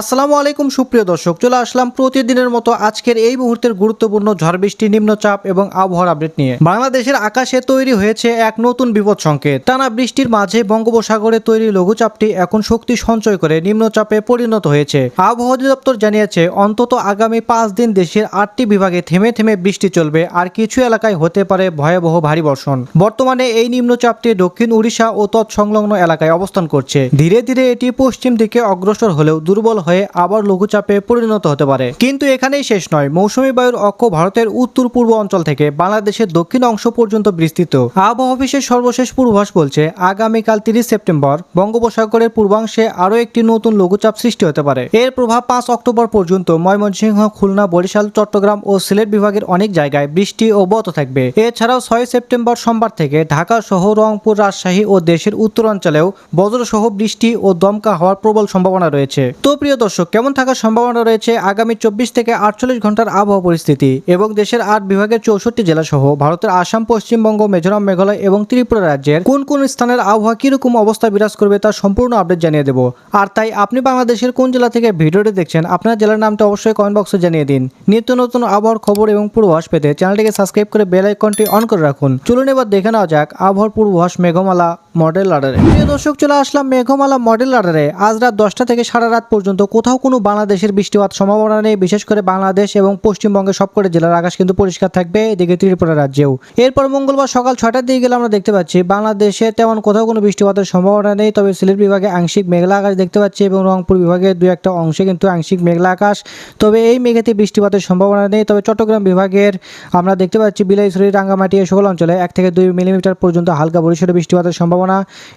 আসসালামু আলাইকুম, সুপ্রিয় দর্শক। চলে আসলাম প্রতিদিনের মতো আজকের এই মুহূর্তের গুরুত্বপূর্ণ ঝড় বৃষ্টি নিম্নচাপ এবং আবহাওয়ার আপডেট নিয়ে। বাংলাদেশের আকাশে তৈরি হয়েছে এক নতুন বিপদ সংকেত। টানা বৃষ্টির মাঝে বঙ্গোপসাগরে তৈরি লঘুচাপটি এখন শক্তি সঞ্চয় করে নিম্নচাপে পরিণত হয়েছে। আবহাওয়া অধিদপ্তর জানিয়েছে, অন্তত আগামী পাঁচ দিন দেশের আটটি বিভাগে থেমে থেমে বৃষ্টি চলবে, আর কিছু এলাকায় হতে পারে ভয়াবহ ভারী বর্ষণ। বর্তমানে এই নিম্নচাপটি দক্ষিণ উড়িষ্যা ও তৎসংলগ্ন এলাকায় অবস্থান করছে। ধীরে ধীরে এটি পশ্চিম দিকে অগ্রসর হলেও দুর্বল হয়ে আবার লঘুচাপে পরিণত হতে পারে। কিন্তু এখানেই শেষ নয়। মৌসুমী বায়ুর অক্ষ ভারতের উত্তর পূর্ব অঞ্চল থেকে বাংলাদেশের দক্ষিণ অংশ পর্যন্ত বিস্তৃত। আবহাওয়া অফিসের সর্বশেষ পূর্বাভাস বলছে, আগামীকাল তিরিশ সেপ্টেম্বর বঙ্গোপসাগরের পূর্বাংশে আরও একটি নতুন লঘুচাপ সৃষ্টি হতে পারে। এর প্রভাব পাঁচ অক্টোবর পর্যন্ত ময়মনসিংহ, খুলনা, বরিশাল, চট্টগ্রাম ও সিলেট বিভাগের অনেক জায়গায় বৃষ্টি অব্যাহত থাকবে। এছাড়াও ছয় সেপ্টেম্বর সোমবার থেকে ঢাকা সহ রংপুর, রাজশাহী ও দেশের উত্তরাঞ্চলেও বজ্রসহ বৃষ্টি ও দমকা হওয়ার প্রবল সম্ভাবনা রয়েছে। তো প্রিয় দর্শক, কেমন থাকার সম্ভাবনা রয়েছে আগামী চব্বিশ থেকে আটচল্লিশ ঘণ্টার আবহাওয়া পরিস্থিতি এবং দেশের আট বিভাগের চৌষট্টি জেলা সহ ভারতের আসাম, পশ্চিমবঙ্গ, মিজোরাম, মেঘালয় এবং ত্রিপুরা রাজ্যের কোন কোন স্থানের আবহাওয়া কীরকম অবস্থা বিরাজ করবে তার সম্পূর্ণ আপডেট জানিয়ে দেবো। আর তাই আপনি বাংলাদেশের কোন জেলা থেকে ভিডিওটি দেখছেন, আপনার জেলার নামটা অবশ্যই কমেন্ট বক্সে জানিয়ে দিন। নিত্য নতুন আবহাওয়ার খবর এবং পূর্বাভাস পেতে চ্যানেলটিকে সাবস্ক্রাইব করে বেল আইকনটি অন করে রাখুন। চলুন এবার দেখে নেওয়া যাক আবহাওয়ার পূর্বাভাস, মেঘমালা। মডেল রাডারে। প্রিয় দর্শক, চলে আসলাম মেঘমালা মডেল রাডারে। আজ রাত দশটা থেকে সারা রাত পর্যন্ত কোথাও কোনো বাংলাদেশের বৃষ্টিপাত সম্ভাবনা নেই। বিশেষ করে বাংলাদেশ এবং পশ্চিমবঙ্গের সবকটি জেলার আকাশ কিন্তু পরিষ্কার থাকবে, এদিকে ত্রিপুরা রাজ্যেও। এরপর মঙ্গলবার সকাল ছয়টার দিকে গেলে আমরা দেখতে পাচ্ছি, বাংলাদেশে তেমন কোথাও কোনো বৃষ্টিপাতের সম্ভাবনা নেই, তবে সিলেট বিভাগে আংশিক মেঘলা আকাশ দেখতে পাচ্ছি এবং রংপুর বিভাগের দু একটা অংশে কিন্তু আংশিক মেঘলা আকাশ। তবে এই মেঘেতে বৃষ্টিপাতের সম্ভাবনা নেই, তবে চট্টগ্রাম বিভাগের আমরা দেখতে পাচ্ছি, বিলাইছড়ি, রাঙ্গামাটি সকল অঞ্চলে এক থেকে দুই মিলিমিটার পর্যন্ত হালকা বরিশালে বৃষ্টিপাতের সম্ভাবনা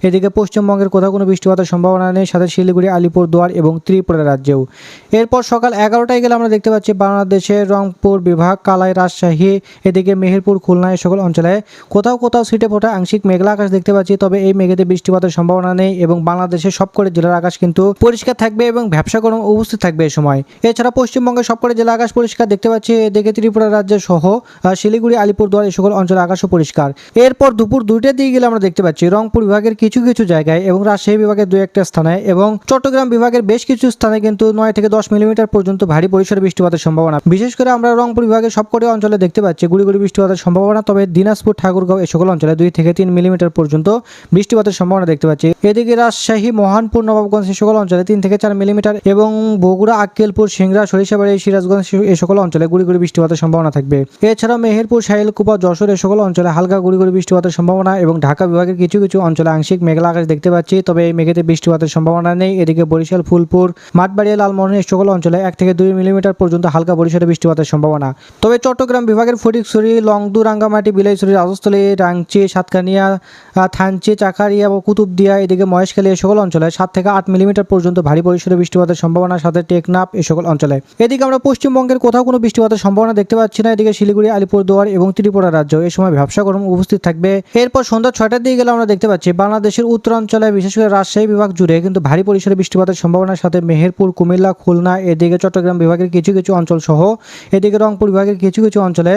এদিকে পশ্চিমবঙ্গের কোথাও কোনো বৃষ্টিপাতের সম্ভাবনা নেই, সাথে শিলিগুড়ি আলিপুরদুয়ার এবং ত্রিপুরা রাজ্যেও। এরপর সকাল এগারোটায় গেলে আমরা দেখতে পাচ্ছি বাংলাদেশের রংপুর বিভাগ, কালাই রাজশাহী, এদিকে মেহেরপুর খুলনা এই সকল অঞ্চলে কোথাও কোথাও সিটে ফোটা আংশিক মেঘলা আকাশ দেখতে পাচ্ছি, তবে এই মেঘেতে বৃষ্টিপাতের সম্ভাবনা নেই এবং বাংলাদেশের সবকটি জেলার আকাশ কিন্তু পরিষ্কার থাকবে এবং ব্যবসা গরম উপস্থিত থাকবে এই সময়। এছাড়া পশ্চিমবঙ্গের সবকটি জেলা আকাশ পরিষ্কার দেখতে পাচ্ছি, এদিকে ত্রিপুরা রাজ্য সহ শিলিগুড়ি, আলিপুরদুয়ার এই সকল অঞ্চলে আকাশও পরিষ্কার। এরপর দুপুর দুইটার দিকে গেলে আমরা দেখতে পাচ্ছি রংপুর বিভাগের কিছু কিছু জায়গায় এবং রাজশাহী বিভাগের দুই একটা স্থানে এবং চট্টগ্রাম বিভাগের বেশ কিছু স্থানে কিন্তু নয় থেকে দশ মিলিমিটার পর্যন্ত ভারী পরিসরে বৃষ্টিপাতের সম্ভাবনা। বিশেষ করে আমরা রংপুর বিভাগের সবকটি অঞ্চলে দেখতে পাচ্ছি গুড়ি গুড়ি বৃষ্টিপাতের সম্ভাবনা, তবে দিনাজপুর, ঠাকুরগাঁও এই সকল অঞ্চলে দুই থেকে তিন মিলিমিটার পর্যন্ত বৃষ্টিপাতের সম্ভাবনা দেখতে পাচ্ছি। এদিকে রাজশাহী, মহানপুর, নবাবগঞ্জ এই সকল অঞ্চলে তিন থেকে চার মিলিমিটার এবং বগুড়া, আক্কেলপুর, সিংড়া, সরিষাবাড়ি, সিরাজগঞ্জ এই সকল অঞ্চলে গুড়ি গুড়ি বৃষ্টিপাতের সম্ভাবনা থাকবে। এছাড়া মেহেরপুর, শাহিলকুপা, যশোর এই সকল অঞ্চলে হালকা গুড়ি গুড়ি বৃষ্টিপাতের সম্ভাবনা এবং ঢাকা বিভাগের কিছু কিছু অঞ্চলে আংশিক মেঘলা আকাশ দেখতে পাচ্ছি। তবে এই মেঘেতে বৃষ্টিপাতের সম্ভাবনা নেই। এদিকে বরিশাল, ফুলপুর, মাঠবাড়িয়া লালমোহন এই সকল অঞ্চলে এক থেকে দুই মিলিমিটার পর্যন্ত হালকা বরিশালে বৃষ্টিপাতের সম্ভাবনা। তবে চট্টগ্রাম বিভাগের ফটিকছড়ি লংদু রাঙ্গামাটি বিলাইছড়ি রাজস্থলী, রাংচি, সাতকানিয়া থানচি, চাকারিয়া কুতুবদিয়া, এদিকে মহেশখালী এই সকল অঞ্চলে সাত থেকে আট মিলিমিটার পর্যন্ত ভারী পরিসরে বৃষ্টিপাতের সম্ভাবনা, সাথে টেকনাফ এই সকল অঞ্চলে। এদিকে আমরা পশ্চিমবঙ্গের কোথাও কোনো বৃষ্টিপাতের সম্ভাবনা দেখতে পাচ্ছি না। এদিকে শিলিগুড়ি, আলিপুরদুয়ার এবং ত্রিপুরা রাজ্য এই সময় ব্যবসা গরম উপস্থিত থাকবে। এরপর সন্ধ্যা ছয়টার দিকে গেলে আমরা দেখতে পাচ্ছি বাংলাদেশের উত্তরাঞ্চলে বিশেষ করে রাজশাহী বিভাগ জুড়ে কিন্তু ভারী পরিসরে বৃষ্টিপাতের সম্ভাবনার সাথে মেহেরপুর, কুমিল্লা, খুলনা, এদিকে চট্টগ্রাম বিভাগের কিছু কিছু অঞ্চল সহ এদিকে রংপুর বিভাগের কিছু কিছু অঞ্চলে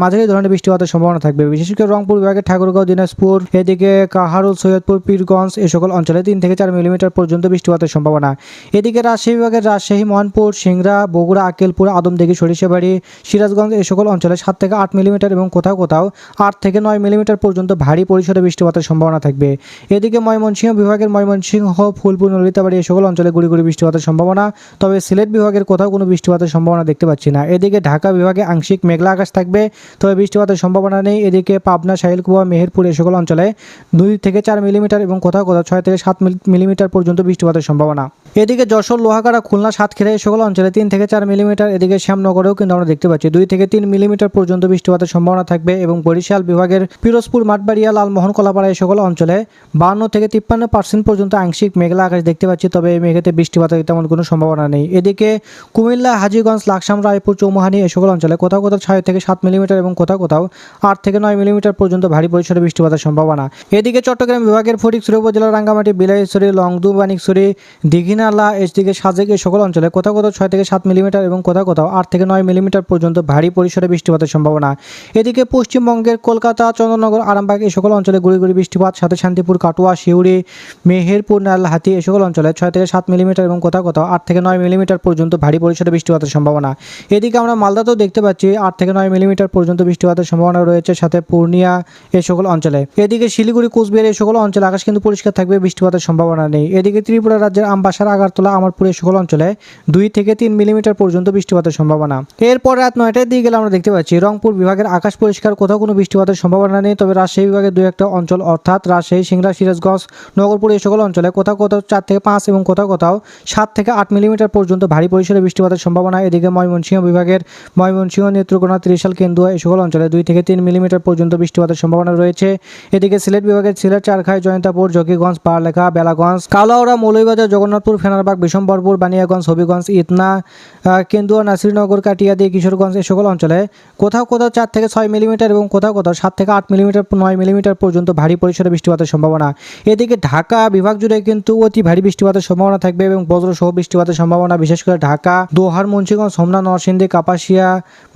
মাঝারি ধরনের বৃষ্টিপাতের সম্ভাবনা থাকবে। বিশেষ করে রংপুর বিভাগের ঠাকুরগাঁও, দিনাজপুর, এদিকে কাহারুল, সৈয়দপুর, পীরগঞ্জ এ সকল অঞ্চলে তিন থেকে চার মিলিমিটার পর্যন্ত বৃষ্টিপাতের সম্ভাবনা। এদিকে রাজশাহী বিভাগের রাজশাহী, মোহনপুর, সিংড়া, বগুড়া আকেলপুর আদমদিঘি, সরিষাবাড়ি, সিরাজগঞ্জ এ সকল অঞ্চলে সাত থেকে আট মিলিমিটার এবং কোথাও কোথাও আট থেকে নয় মিলিমিটার পর্যন্ত ভারী পরিসরে বৃষ্টিপাতের সম্ভাবনা থাকবে। এদিকে ময়মনসিংহ বিভাগের ময়মনসিংহ, ফুলপুর, নলিতাবাড়ি এই সকল অঞ্চলে গুড়ি গুড়ি বৃষ্টিপাতের সম্ভাবনা। তবে সিলেট বিভাগের কোথাও কোনো বৃষ্টিপাতের সম্ভাবনা দেখতে পাচ্ছি না। এদিকে ঢাকা বিভাগে আংশিক মেঘলা আকাশ থাকবে, তবে বৃষ্টিপাতের সম্ভাবনা নেই। এদিকে পাবনা সাহিলকুয়া মেহেরপুর এই সকল অঞ্চলে দুই থেকে চার মিলিমিটার এবং কোথাও কোথাও ছয় থেকে সাত মিলি- মিলিমিটার পর্যন্ত বৃষ্টিপাতের সম্ভাবনা। এদিকে যশোর, লোহাগাড়া, খুলনা, সাতক্ষীরা এই সকল অঞ্চলে তিন থেকে চার মিলিমিটার। এদিকে শ্যামনগরেও কিন্তু আমরা দেখতে পাচ্ছি দুই থেকে তিন মিলিমিটার পর্যন্ত বৃষ্টিপাতের সম্ভাবনা থাকবে এবং বরিশাল বিভাগের পিরোজপুর, মাঠবাড়িয়া, লালমোহন, কলাপাড়া এই সকল অঞ্চলে বান্ন থেকে তিপ্পান্ন পার্সেন্ট পর্যন্ত আংশিক মেঘলা আকাশ দেখতে পাচ্ছি, তবে এই মেঘেতে বৃষ্টিপাতের তেমন কোনো সম্ভাবনা নেই। এদিকে কুমিল্লা, হাজিগঞ্জ, লাকসাম, রায়পুর, চৌমুহানি এই সকল অঞ্চলে কোথাও কোথাও ছয় থেকে সাত মিলিমিটার এবং কোথাও কোথাও আট থেকে নয় মিলিমিটার পর্যন্ত ভারী পরিসরে বৃষ্টিপাতের সম্ভাবনা। এদিকে চট্টগ্রাম বিভাগের ফটিকছড়ি উপজেলার রাঙ্গামাটি, বিলাইছড়ি, লংদু বানিকছড়ি দীঘিনালা এদিকে সাজেক এই সকল অঞ্চলে কোথাও কোথাও ছয় থেকে সাত মিলিমিটার এবং কোথাও কোথাও আট থেকে নয় মিলিমিটার পর্যন্ত ভারী পরিসরে বৃষ্টিপাতের সম্ভাবনা। এদিকে পশ্চিমবঙ্গের কলকাতা, চন্দ্রনগর, আরামবাগ এই সকল অঞ্চলে গুড়ি গুড়ি বৃষ্টিপাত মুর্শিদাবাদ সাথে শান্তিপুর, কাটোয়া শিউড়ি মেহেরপুর নালহাতি এ সকল অঞ্চলে ছয় থেকে সাত মিলিমিটার এবং কোথাও কোথাও আট থেকে নয় মিলিমিটার পর্যন্ত ভারী পরিসরে বৃষ্টিপাতের সম্ভাবনা। এদিকে আমরা মালদাতেও দেখতে পাচ্ছি আট থেকে নয় মিলিমিটার পর্যন্ত বৃষ্টিপাতের সম্ভাবনা রয়েছে, সাথে পূর্ণিয়া এ সকল অঞ্চলে। এদিকে শিলিগুড়ি, কোচবিহার এই সকল অঞ্চলে আকাশ কিন্তু পরিষ্কার থাকবে, বৃষ্টিপাতের সম্ভাবনা নেই। এদিকে ত্রিপুরা রাজ্যের আমবাসার, আগারতলা, আমারপুর এই সকল অঞ্চলে দুই থেকে তিন মিলিমিটার পর্যন্ত বৃষ্টিপাতের সম্ভাবনা। এরপর রাত নয়টার দিকে গেলে আমরা দেখতে পাচ্ছি রংপুর বিভাগের আকাশ পরিষ্কার, কোথাও কোনো বৃষ্টিপাতের সম্ভাবনা নেই, তবে রাজশাহী বিভাগের দুই একটা অঞ্চল অর্থাৎ রাজশাহী, সিংড়া, সিরাজগঞ্জ, নগরপুর এই সকল অঞ্চলে কোথাও কোথাও চার থেকে পাঁচ এবং কোথাও কোথাও সাত থেকে আট মিলিমিটার পর্যন্ত ভারী পরিসরে বৃষ্টিপাতের সম্ভাবনা। এদিকে ময়মনসিংহ বিভাগের ময়মনসিংহ নেত্রকোনা, ত্রিশাল, কেন্দুয়া এই সকল অঞ্চলে দুই থেকে তিন মিলিমিটার পর্যন্ত বৃষ্টিপাতের সম্ভাবনা রয়েছে। এদিকে সিলেট বিভাগের সিলেট, চারখাই, জয়ন্তাপুর, জকিগঞ্জ, পারলেখা, বেলাগঞ্জ কালাউড়া মৌলভীবাজার, জগন্নাথপুর, ফেনারবাগ, বিশম্বরপুর, বানিয়াগঞ্জ, হবিগঞ্জ, ইতনা কেন্দুয়া, নাসিরনগর, কাটিয়াদি, কিশোরগঞ্জ এই সকল অঞ্চলে কোথাও কোথাও চার থেকে ছয় মিলিমিটার এবং কোথাও কোথাও সাত থেকে আট মিলিমিটার, নয় মিলিমিটার পর্যন্ত ভারী পরিসরে বৃষ্টিপাতের সম্ভাবনা। এদিকে ঢাকা বিভাগ জুড়ে কিন্তু অতি ভারী বৃষ্টিপাতের সম্ভাবনা থাকবে এবং বজ্রসহ বৃষ্টিপাতের সম্ভাবনা, বিশেষ করে ঢাকা, দোহার, মুন্সিগঞ্জ হোমনা নরসিংদী, কাপাসিয়া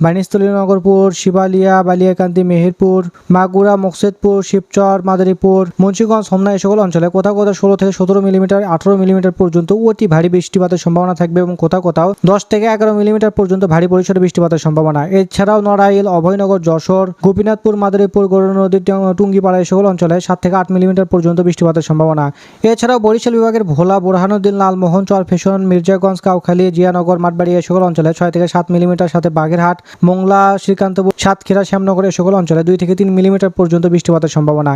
বানিস্থলী নগরপুর, শিবালিয়া, বালিয়াকান্দি, মেহেরপুর, মাগুরা, মকসেদপুর, শিবচর, মাদারীপুর, মুন্সিগঞ্জ হোমনা এই সকল অঞ্চলে কোথাও কোথাও ষোলো থেকে সতেরো মিলিমিটার, আঠারো মিলিমিটার পর্যন্ত অতি ভারী বৃষ্টিপাতের সম্ভাবনা থাকবে এবং কোথাও কোথাও দশ থেকে এগারো মিলিমিটার পর্যন্ত ভারী পরিসরে বৃষ্টিপাতের সম্ভাবনা। এছাড়াও নড়াইল, অভয়নগর, যশোর, গোপীনাথপুর, মাদারীপুর গরু নদীর টুঙ্গিপাড়া এই সকল অঞ্চলে সাত থেকে আট মিলিমিটার পর্যন্ত বৃষ্টিপাতের সম্ভাবনা। এছাড়াও বরিশাল বিভাগের ভোলা বোরহানুদ্দিন লালমোহন, চরফেশন, মির্জাগঞ্জ, কাউখালী, জিয়ানগর, মাঠবাড়ি এই সকল অঞ্চলে ছয় থেকে সাত মিলিমিটার, সাথে বাগেরহাট, মোংলা, শ্রীকান্তপুর, সাতক্ষীরা, শ্যামনগর এই সকল অঞ্চলে দুই থেকে তিন মিলিমিটার পর্যন্ত বৃষ্টিপাতের সম্ভাবনা।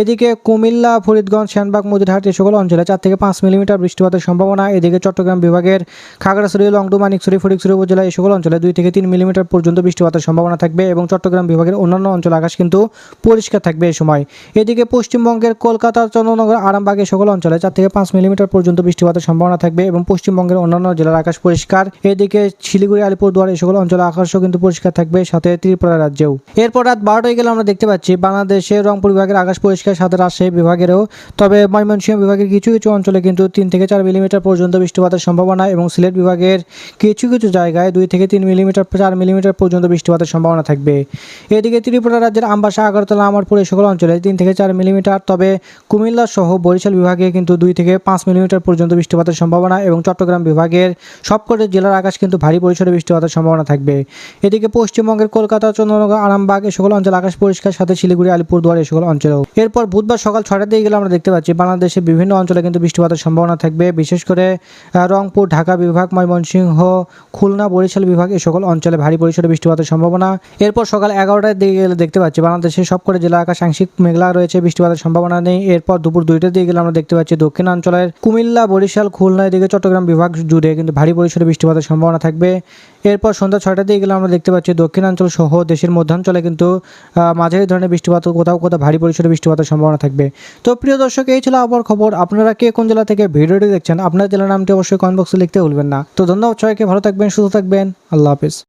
এদিকে কুমিল্লা, ফরিদগঞ্জ শ্যানবাগ মদিরহাট এই সকল অঞ্চলে চার থেকে পাঁচ মিলিমিটার বৃষ্টিপাতের সম্ভাবনা। এদিকে চট্টগ্রাম বিভাগের খাগড়াছড়ি লংডু মানিকছড়ি ফটিকছড়ি উপজেলা এই সকল অঞ্চলে দুই থেকে তিন মিলিমিটার পর্যন্ত বৃষ্টিপাতের সম্ভাবনা থাকবে এবং চট্টগ্রাম বিভাগের অন্যান্য অঞ্চল আকাশ কিন্তু পরিষ্কার থাকবে এই সময়। এদিকে পশ্চিমবঙ্গের কলকাতা, চন্দ্রনগর, আরামবাগ এই সকল অঞ্চলে চার থেকে পাঁচ মিলিমিটার পর্যন্ত বৃষ্টিপাতের সম্ভাবনা থাকবে এবং পশ্চিমবঙ্গের অন্যান্য জেলার আকাশ পরিষ্কার। এদিকে শিলিগুড়ি, আলিপুরদুয়ার এই সকল অঞ্চলে আকাশও কিন্তু পরিষ্কার থাকবে, সাথে ত্রিপুরা রাজ্যেও। এরপর রাত বারোটায় গেলে আমরা দেখতে পাচ্ছি, বাংলাদেশের রংপুর বিভাগের আকাশ পরিষ্কার, সাথে রাজশাহী বিভাগেরও। তবে ময়মনসিংহ বিভাগের কিছু কিছু অঞ্চলে কিন্তু তিন থেকে চার মিলিমিটার পর্যন্ত বৃষ্টিপাতের সম্ভাবনা এবং সিলেট বিভাগের কিছু কিছু জায়গায় দুই থেকে তিন মিলিমিটার, চার মিলিমিটার পর্যন্ত বৃষ্টিপাতের সম্ভাবনা থাকবে। এদিকে ত্রিপুরা রাজ্যের আমবাসা, আগরতলা, আমারপুর এই সকল অঞ্চলে তিন থেকে চার মিলিমিটার তবে কুমিল্লা সহ বরিশাল বিভাগে কিন্তু দুই থেকে পাঁচ মিলিমিটার পর্যন্ত বৃষ্টিপাতের সম্ভাবনা এবং চট্টগ্রাম বিভাগের সবকটি জেলার আকাশ কিন্তু ভারী পরিসরে বৃষ্টিপাতের সম্ভাবনা থাকবে। এদিকে পশ্চিমবঙ্গের কলকাতা চন্দ্রনগর আরামবাগ এই সকল অঞ্চল আকাশ পরিষ্কার, সাথে শিলিগুড়ি, আলিপুরদুয়ার এই সকল অঞ্চলেও। এরপর বুধবার সকাল ছয়টার দিকে গেলে আমরা দেখতে পাচ্ছি বাংলাদেশের বিভিন্ন অঞ্চলে কিন্তু বৃষ্টিপাতের সম্ভাবনা থাকবে। বিশেষ করে রংপুর, ঢাকা বিভাগ, ময়মনসিংহ, খুলনা, বরিশাল বিভাগ সকল অঞ্চলে ভারী পরিসরে বৃষ্টিপাতের সম্ভাবনা। এরপর সকাল এগারোটার দিকে গেলে দেখতে পাচ্ছি বাংলাদেশের সবকটি জেলা আকাশ আংশিক মেঘলা রয়েছে বৃষ্টিপাতের সম্ভাবনা নেই। এরপর দুপুর দুইটার দিকে গেলে আমরা দেখতে পাচ্ছি দক্ষিণাঞ্চলের কুমিল্লা, বরিশাল খুলনা এদিকে চট্টগ্রাম বিভাগ জুড়ে কিন্তু ভারী পরিসরে বৃষ্টিপাতের সম্ভাবনা থাকবে। এরপর সন্ধ্যা ছয়টার দিকে গেলে আমরা দেখতে পাচ্ছি দক্ষিণাঞ্চল সহ দেশের মধ্যাঞ্চলে কিন্তু মাঝারি ধরনের বৃষ্টিপাত, কোথাও কোথাও ভারী পরিসরে বৃষ্টিপাতের সম্ভাবনা থাকবে। তো প্রিয় দর্শক, এই ছিল আবার খবর। আপনারা কে কোন জেলা থেকে ভিডিওটি দেখছেন আপনার জেলার নামটি অবশ্যই কমেন্ট বক্সে লিখতে ভুলবেন না। তো ধন্যবাদ সবাইকে, ভালো থাকবেন, সুস্থ থাকবেন। আল্লাহ হাফিজ।